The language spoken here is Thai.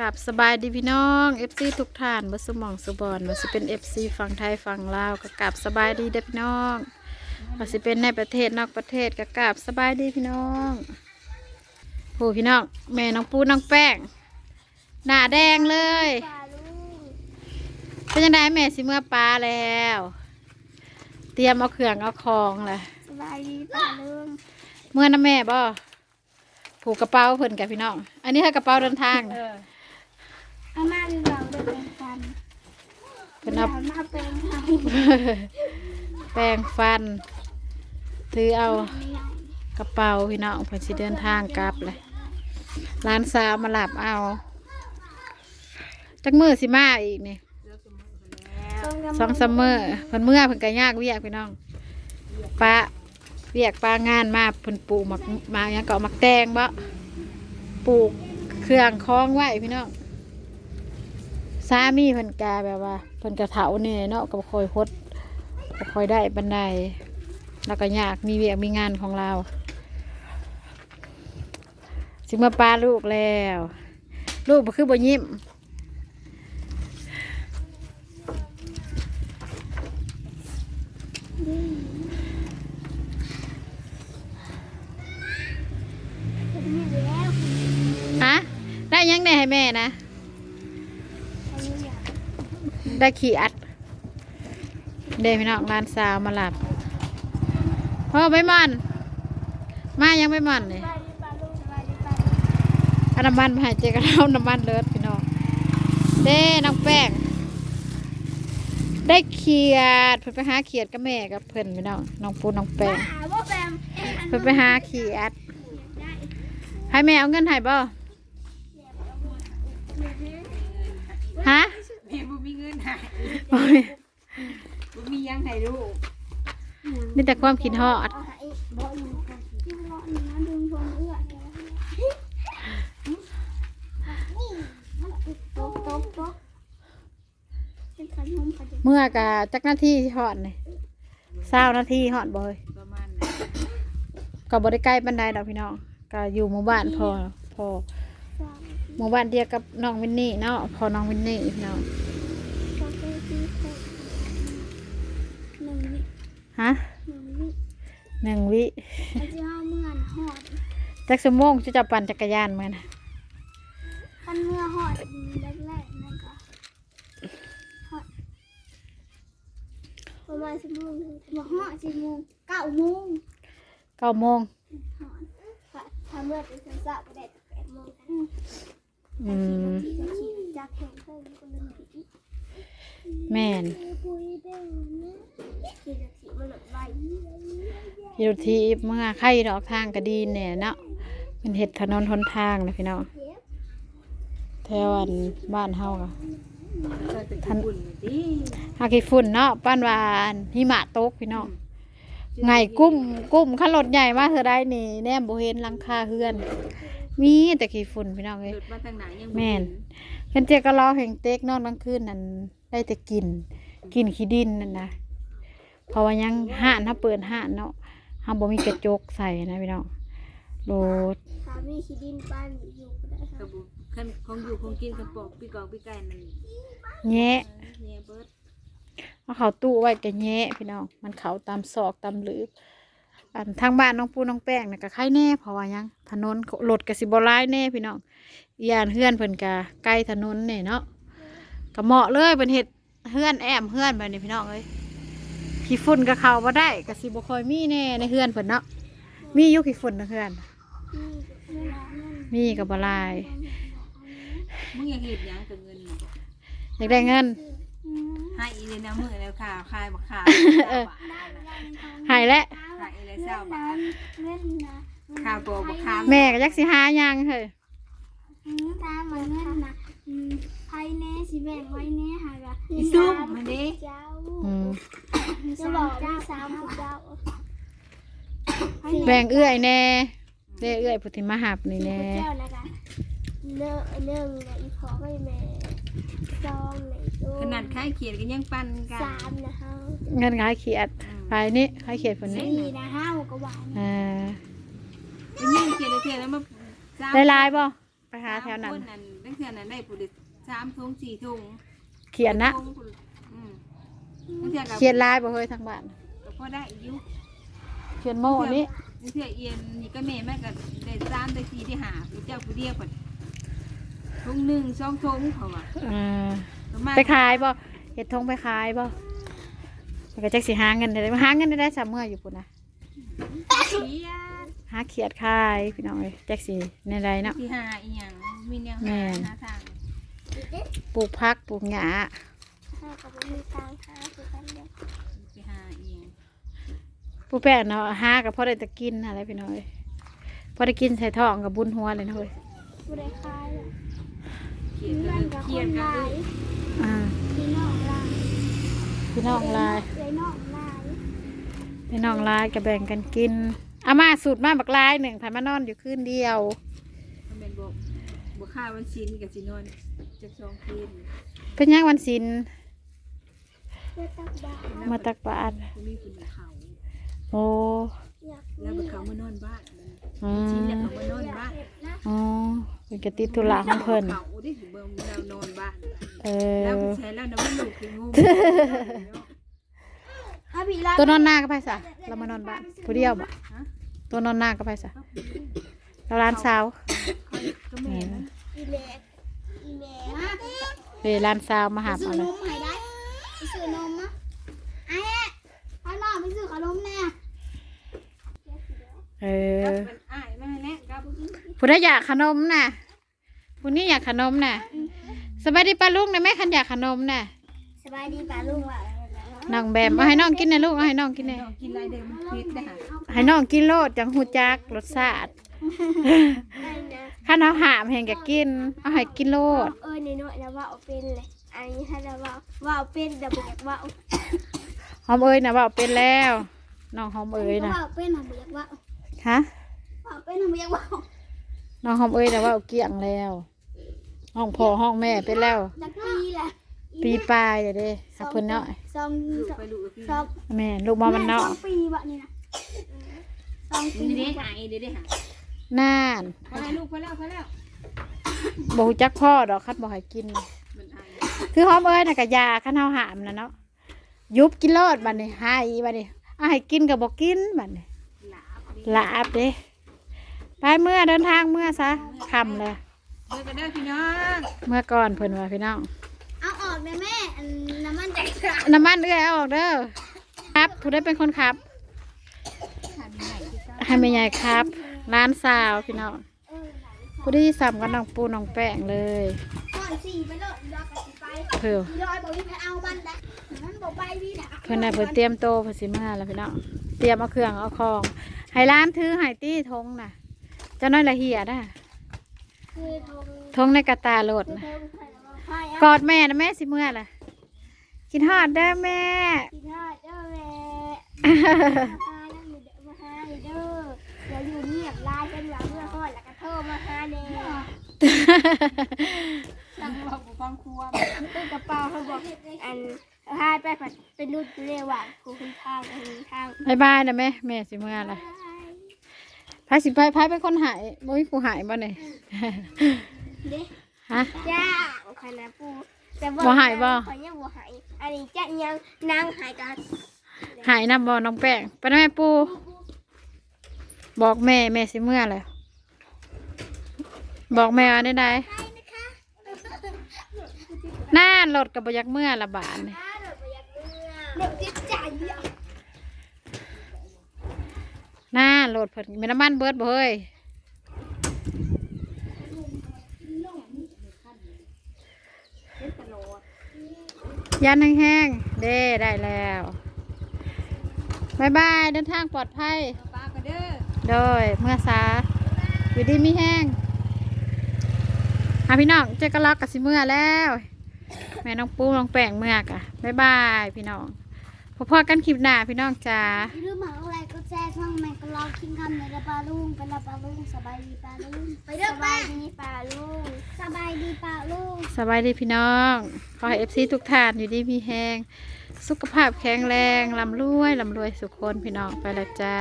กับสบายดีพี่น้อง FC ทุกท่านบ่สมองสุบอนบ่สิเป็น FC ฝั่งไทยฝั่งลาวก็กับสบายดีเด้อพี่น้องบ่สิเป็นในประเทศนอกประเทศก็กับสบายดีพี่น้องโหพี่น้องแม่น้องปูน้องแป้งหน้าแดงเลยปลาลูกเป็นยังไงแม่สิเมื่อปลาแล้ว เตรียมเอาเครื่องเอาของเลยสบายดีปลาลูกเมื่อน้ำแม่บ่ผูกกระเป๋าเพิ่นกับพี่น้อง อันนี้คือกระเป๋าเดินทาง นะอาม่าดูเราเดินกันเพิ่นเอาอาม่าเป็นไงแปรงฟัน ถือเอาไม่เอากระเป๋าพี่น้องเพิ่นสิเดินทางกลับเลยร้านสาวมาหลับเอา จักมือสิมาอีกนี่สองซัมเมอร์เพิ่นเมื่อเพิ่นก็ยากเวียกพี่น้องปลาเวียกปลางานมาเพิ่นปลูกหมักมาหยังก็เอาหมักแตงบ่ปลูกเครื่องคล้องไว้พี่น้อง สามีเพิ่นกาแบบว่าเพิ่นกระเถาเนี่ยเนาะก็คอยฮดบ่ค่อยได้บันไดแล้วก็ยากมีเวียกมีงานของเราสิมาปลาลูกแล้ว ลูกบ่คือบ่ยิ้มฮะได้ยังไงให้แม่นะ ได้ขี่อัด เดพี่น้องร้านสาวมาหลับเฮ้ไม่มัน มายังไม่มันเลยเอาน้ำมันมาให้เจกันเอาน้ำมันเลิศพี่น้องเด้น้องแป้งได้เขียดเพิ่นไปหาเขียดกับแม่กับเพิ่นพี่น้องน้องปูน้องแป้งเพิ่นไปหาเขียดได้ให้แม่เอาเงินให้บ่ฮะ แม่บ่มีเงินให้โอ้ยบ่มีหยังให้ลูกนี่แต่ความคิดฮอดเอาหาอีกบ่อยู่กันที่รอนี่นะดึงชมเอื้อนี่มันตกตกตกเป็นขนมขนมเมื่อกะจักนาทีฮอดนี่เศร้านาทีฮอดบ่เฮ้ยประมาณนั้นก็บ่ได้ใกล้บันไดดอกพี่น้องก็อยู่หมู่บ้านพอพอสาม หมู่บ้านเดียวกับน้องวินนี่เนาะพอน้องวินนี่พี่น้องกาแฟซีฟู้ดหนึ่งวิฮะหนึ่งวิหนึ่งวิไอ้ที่ห้าเมื่อนหอดจักสมงจะจะปั่นจักรยานมานะขั้นเมื่อหอดแรกๆนั่นก็หอดประมาณสิบโมงมาหอดสิบโมงเก้าโมงเก้าโมงหอดค่ะทำเมื่อเป็นสาวๆก็ได้แต่แปดโมงกัน อืมขี่จากแข่งเพิ่มคนละหนึ่งวิแม่นปุยเด้อนะขี่จะขี่มาหลบไล่อยู่ที่เมื่อใครดอกทางก็ดีเนี่ยเนาะเป็นเห็ดถนนหนทางนะพี่น้องเทียบแถวอันบ้านเฮาก็ก็จะกินบุญติหากี่ฝุ่นเนาะป้านวาอันหิมะตกพี่น้องไงกุ้มกุ้มขันรถใหญ่มากเธอได้นี่แนมโบเห็นหลังคาเฮือน มีแต่ขี้ฝุ่นพี่น้องเลยรถมาทางไหนยังบ่แม่น เห็นเห็นเจก็รอแห่งเต็กนอนกลางคืนนั่นได้แต่กิน กินขี้ดินนั่นนะเพราะว่ายังห่านถ้าเปิดห่านเนาะห้ามบ่มีกระจกใส่นะพี่น้องโหลดสามีขี่ดินป้านอยู่ก็ได้คก็รับบ่คันของอยู่ของกินกันปอกปีกอกปีไก่นั่นแงะ เนี่ยเบิดเอาเขาตู้ไว้ก็แงะพี่น้อง มันเขาตามซอกตามหลืบ อันทางบ้านน้องปูน้องแป้งน่ะก็ใครแน่เพราะว่ายัง ถนนรถก็สิบ่ร้ายแน่พี่น้องอียานเฮือนเพิ่นก็ใกล้ถนนนี่เนาะก็เหมาะเลยเป็นเฮ็ดเฮือนแอมเฮือนแบบนี้พี่น้องเอ้ยขี้ฝุ่นก็เข้าบ่ได้ก็สิบ่ค่อยมีแน่ในเฮือนเพิ่นเนาะมีอยู่ขี้ฝุ่นในเฮือนนี่เวลานั่นมีก็บ่หลายมึงอยากเฮ็ดหยังกับเงินน่ะอยากได้เงินอืมให้อีเลยนะมื้อแล้วค่ะคายบักขาวเออได้เวลาเป็นทองหายแล้วขายอี เลยเล่เศร้านบานั้ทนเล่นนะข้าวโปบักขาวแม่ก็ยักสิหาหยังเฮ้ยอืมตามมาเล่นนะอืมไพ่แน่สิแบ่งไว้แน่หากะอีซุ่มมันดิเจ้าอืมจะบอกเจ้าสามเจ้าแบ่งเอื้อยแน่เด้เอื้อยพุทธิมาหับนี่แน่เจ้านะคะเนื้อเนื่องเลยอีพอไม่แม่ซองเลยตัวขนาดคายเขียนก็ยังปั่นกันสามนะฮะเงินขายเขียด ขายนี่ขายเขียดเพิ่นนี่สี่นะห้าก็หวานอ่ายังเขียนได้เขียนแล้วมาได้หลายบ่ไปหาแถวนั้นคนนั้นตั้งแต่นั้นได้ผู้เดียวสามถุงสี่ถุงเขียนนะถุงผู้อืมตั้งแต่กับเขียนลายบ่เฮ้ยทางบ้านก็พอได้อายุเขียนโม่อันนี้ตั้งแต่เอียนนี่ก็แม่แม่ก็ได้สามได้สี่ได้หาผู้เจ้าผู้เดียวก่อนถุงหนึ่งสองถุงเขาว่าเออประมาณไปขายบ่เห็ดทงไปขายบ่ มันก็จักสิหาเงินได้หาเงินได้ได้สามเมื่ออยู่ปุ่นนะเขียนหาเขียดขายพี่น้องเอ้ยจักสิในใดเนาะที่หาอีหยังมีแนวแม่หานหาทางปลูกพักปลูกหญ้าห้ากับมีตังค์ห้าคือกันเดียวไปหาอีหยังปลูกแป้งเนาะหากับพ่อได้แตะกินอะไรพี่น้องเอ้ยพอได้กินใส่ท้องกับบุญหัวเลยนะเฮ้ยบริคายเลยเขียนเพื่กัอนนกับคเขียนนกันลาเลยยอ่าพี่น้องลาย พี่น้องลายเลยน้องลายพี่น้องลายก็แบ่งกันกินอามาสูตรมาบักลายหนึ่งผ่านมานอนอยู่คืนเดียวมันเป็นบอกบอกค่าวันชิ้นกับสินอนจากสองคืนเป็นยังวันศิลเพื่อตักบาตรมาตักบาตรก็มีคนเขาโอ้อยากแล้วไปเขามานอนบ้านมันอืชิ้นแล้วมเขามานอนบ้านเผ็ดนะอ๋อเป็นกระติดธุระของเพิ่นเขา เอแล้วอใช้แล้วน้ำมันลูกคืองงถ้าพี่ลาตัวนอนหน้าก็ไปซะเรามานอนบ้านผู้เดียวบ่ตัวนอนหน้าก็ไปซะเราร้านสาวเขาก็แม่นะอีเล็กอีเล็กมาเฮ้ยร้านสาวมาหาซื้อเอาเลนยมให้ได้ไปซื้อนมนะไอ้ข้างนอกไปซื้อขนมแน่เอก็อเป็นอ้ายแม่แล้วก็บ่กินผู้ได้อยากขนมน่ะผู้นี้อยากขนมน่ะ สบายดีป้าลุงนะแม่คันอยากขนมน่ะสบายดีป่ะลุงว่ะน้องแบมเอาให้น้องกินนะลูกเอาให้น้องกินเลยน้องกินอะไรเดิมมันพิษได้หาให้น้องกินโลดจังหูจักรสชาติได้นะข้าน้องหามแหงก็กินเอาให้กินโลดเออในน้อยแล้วว่าเอาเป็นเลยอันนี้ถ้าเราว่าว่าเอาเป็นแต่บอกอยากว่าเอาหอมเอ้ยนะว่าเป็นแล้วน้องหอมเอ้ยนะว่าเอาเป็นผมอยากว่าฮะว่าเอาเป็นผมอยากว่าน้องหอมเอ้ยนะว่าเกลี้ยงแล้ว ห้องพ่อห้องแม่เป็นแล้ว จักปีแหละปีปลายเดี๋ยวเด้หาเพิ่นเนาะสองลูกสองไปลูกกับพี่สองแม่ลูกมอมันเนาะสองปีวะนี่นะสองปีนี่ได้หายเดี๋ยวได้หายน่านพอแล้วลูกพอแล้วพอแล้วบ่ฮู้จักพ่อดอกคัดบ่ให้กินมันอายคือหอมเอ้ยน่ะก็ยาคันเฮาหามน่ะเนาะยุบกินโลดบัดนี้ให้บัดนี้เอาให้กินก็บ่กินบัดนี้หลาบดิลาบเด้ไปเมื่อเดินทางเมื่อซะค่ำเลย เจอกันเด้อพี่น้องเมื่อก่อนเพิ่นว่าพี่น้องเอาออกเลยแม่อันน้ำมันแตกน้ำมันเอื้อยเอาออกเด้อครับผู้ได้เป็นคนขับทำยังไงที่เจ้าให้แม่ใหญ่ครับร้านสาวพี่น้องเออไหนผู้ที่สัมกับน้องปูน้องแป้งเลยก่อนสี่ไปโลดดอกกับสิไปเพิ่นดอยบอกวิไปเอามันนะมันบอกไปพี่นะเพิ่นน่ะเพิ่นเตรียมโตวเพิ่นสิมาแล้วพี่น้องเตรียมเอาเครื่องเอาของให้ร้านถือให้ตี้ทงน่ะเจ้าน้อยละเหียน่ะคือ ทงทงในกระตาโลดคือน่ะทงใครแล้วว่าให้กอดแม่นะแม่สิเมื่อล่ะกินฮอดเด้อแม่กินข้าวเด้อแม่มาหาแล้วมีเด้อมาหาเด้อเดี๋ยวอยู่เงียบไลน์เป็นว่าเมื่อก่อนแล้วก็โทรมาหาแน่ตั้งว่าบุฟังครัวตู้กระเป๋าเขาบอกอันพาไปผัดเป็นรุ่นเรียกว่ากูคุณทางอันนี้ทางบายบายนะแม่แม่สิเมื่อล่ะ พายสิพายพายเป็นคนหายบ่มีผู้หายบ่เนี่ยเด้ฮะ จ้าขนาดปูแต่บ่หายบ่ขอยยังบ่หายอันนี้จะยังนางหายกันหายน้ำบ่น้องแป้งไปนะแม่ปูบอกแม่แม่สิเมื่อเลยบอกแม่ว่าได้ไดน่ารถกับบอยักเมื่อละบาทนี่เด็กจิตใจเยอะน่ารถเพิ่นมีน้ำมันเบิดบ่เฮ้ยยันแห้งๆเด้ได้แล้วบายบายเดินทางปลอดภัยปากันเด้อโดยเมื่อสาอยู่ดีมีแห้งอะพี่น้องเจ๊ก็ล็อกกับสิเมื่อแล้ว แม่น้องปูน้องแป้งเมื่อกะบายบายพี่น้อง พบพอกันคลิปหน้าพี่น้องจ้าหรือหมาอะไรก็แจ้ช่องแม่ก็รอคิงคำในระปาลุงเป็นระปาลุงสบายดีปาลุงไปเด้อสบายดีปาลุงสบายดีปาลุงสบายดีพี่น้อง ขอให้เอฟซีทุกท่านอยู่ดีมีแห้งสุขภาพแข็งแรงลำรวยลำรวยสุขคนพี่น้องไปและจ้า